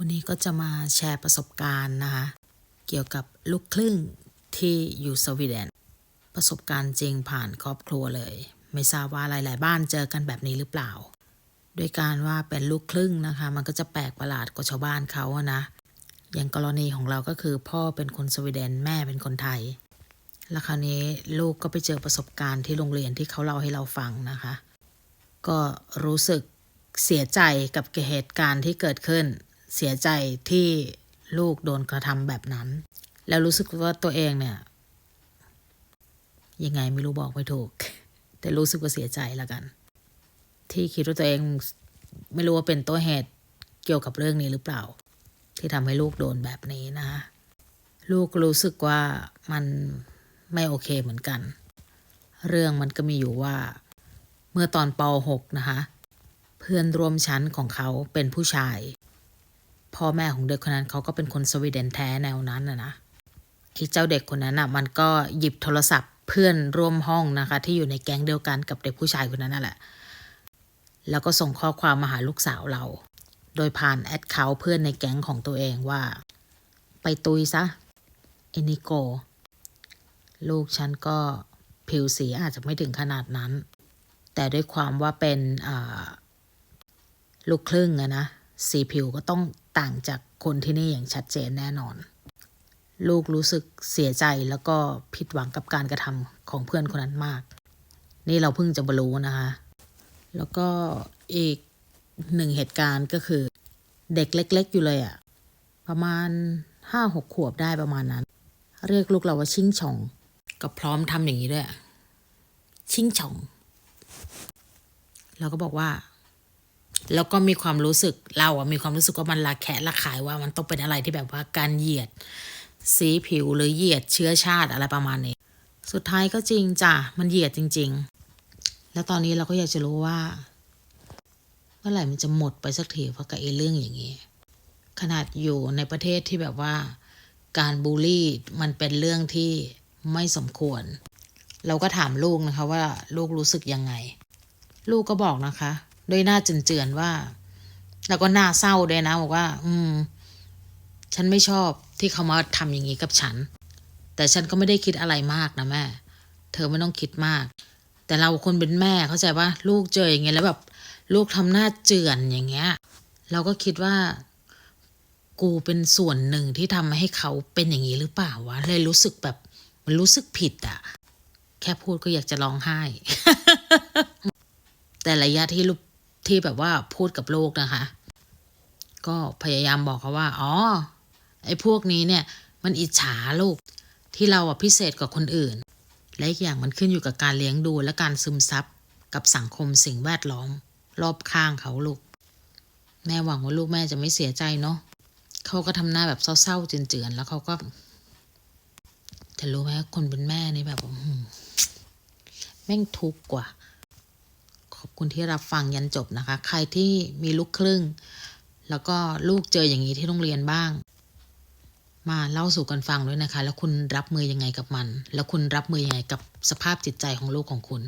วันนี้ก็จะมาแชร์ประสบการณ์นะคะ เกี่ยวกับลูกครึ่งที่อยู่สวีเดน ประสบการณ์จริงผ่านครอบครัวเลย ไม่ทราบว่าหลาย ๆ บ้านเจอกันแบบนี้หรือเปล่า โดยการว่าเป็นลูกครึ่งนะคะ มันก็จะแปลกประหลาดกว่าชาวบ้านเขาอะนะ อย่างกรณีของเราก็คือพ่อเป็นคนสวีเดนแม่เป็นคนไทย แล้วคราวนี้ลูกก็ไปเจอประสบการณ์ที่โรงเรียนที่เขาเล่าให้เราฟังนะคะ ก็รู้สึกเสียใจกับเหตุการณ์ที่เกิดขึ้น เสียใจที่ลูกโดนกระทำแบบนั้น แล้วรู้สึกว่าตัวเองเนี่ย ยังไงไม่รู้บอกไม่ถูก แต่รู้สึกว่าเสียใจแล้วกัน ที่คิดว่าตัวเองไม่รู้ว่าเป็นตัวเหตุเกี่ยวกับเรื่องนี้หรือเปล่า ที่ทำให้ลูกโดนแบบนี้นะคะลูกรู้สึกว่ามันไม่โอเคเหมือนกัน เรื่องมันก็มีอยู่ว่า เมื่อตอนป .6 นะคะ เพื่อนร่วมชั้นของเขาเป็นผู้ชาย พ่อแม่ของเด็กคนนั้นเขาก็เป็นคนสวีเดนแท้แนวนั้นนะนะไอ้เจ้าเด็กคนนั้นอะมันก็หยิบโทรศัพท์เพื่อนร่วมห้องนะคะ ที่อยู่ในแก๊งเดียวกันกับเด็กผู้ชายคนนั้นนั่นแหละ แล้วก็ส่งข้อความมาหาลูกสาวเรา โดยผ่านแอดเคาท์เพื่อนในแก๊งของตัวเองว่า ไปตุยซะไอนิโก ลูกฉันก็ผิวสีอาจจะไม่ถึงขนาดนั้น แต่ด้วยความว่าเป็นลูกครึ่งอะนะ สีผิวก็ต้อง ต่างจากคนที่นี่อย่างชัดเจนแน่นอน ลูกรู้สึกเสียใจแล้วก็ผิดหวังกับการกระทำของเพื่อนคนนั้นมาก นี่เราเพิ่งจะบรู้นะคะ แล้วก็อีกหนึ่งเหตุการณ์ก็คือ เด็กเล็ก ๆ อยู่เลยอะประมาณห้าหกขวบได้ประมาณนั้น เรียกลูกเราว่าชิงช่อง ก็พร้อมทำอย่างนี้ด้วย ชิงช่อง เราก็บอกว่า แล้วก็มีความรู้สึกเราอะมีความรู้สึกว่ามันระแคะระขายว่ามันต้องเป็นอะไรที่แบบว่าการเหยียด สีผิวหรือเหยียดเชื้อชาติอะไรประมาณนี้ สุดท้ายก็จริงจ้ะมันเหยียดจริง ๆ แล้วตอนนี้เราก็อยากจะรู้ว่า เมื่อไหร่มันจะหมดไปสักทีเพราะกับไอ้เรื่องอย่างนี้ ขนาดอยู่ในประเทศที่แบบว่า การบูลลี่มันเป็นเรื่องที่ไม่สมควร เราก็ถามลูกนะคะว่าลูกรู้สึกยังไง ลูกก็บอกนะคะ ด้วยหน้าเจือนๆว่า แล้วก็หน้าเศร้าด้วยนะบอกว่า อืม ฉันไม่ชอบที่เขามาทำอย่างนี้กับฉัน แต่ฉันก็ไม่ได้คิดอะไรมากนะแม่ เธอไม่ต้องคิดมาก แต่เราคนเป็นแม่เข้าใจว่าลูกเจออย่างเงี้ยแล้วแบบ ลูกทำหน้าเจือนอย่างเงี้ย เราก็คิดว่า กูเป็นส่วนหนึ่งที่ทำให้เขาเป็นอย่างนี้หรือเปล่าวะเลยรู้สึกแบบมันรู้สึกผิดอะแค่พูดก็อยากจะร้องไห้ แต่ระยะที่ลูก ที่แบบว่าพูดกับลูกนะคะ ก็พยายามบอกเขาว่า อ๋อ ไอ้พวกนี้เนี่ย มันอิจฉาลูกที่เราอะพิเศษกว่าคนอื่น และอีกอย่างมันขึ้นอยู่กับการเลี้ยงดูและการซึมซับกับสังคมสิ่งแวดล้อม รอบข้างเขาลูก แม่หวังว่าลูกแม่จะไม่เสียใจเนาะเขาก็ทำหน้าแบบเศร้าๆเจือนๆแล้วเขาก็จะรู้ไหมคนเป็นแม่นี่แบบแม่งทุกข์กว่า ขอบคุณที่รับฟังยันจบนะคะ ใครที่มีลูกครึ่ง แล้วก็ลูกเจออย่างนี้ที่โรงเรียนบ้าง มาเล่าสู่กันฟังด้วยนะคะ แล้วคุณรับมือยังไงกับมัน แล้วคุณรับมือยังไงกับสภาพจิตใจของลูกของคุณ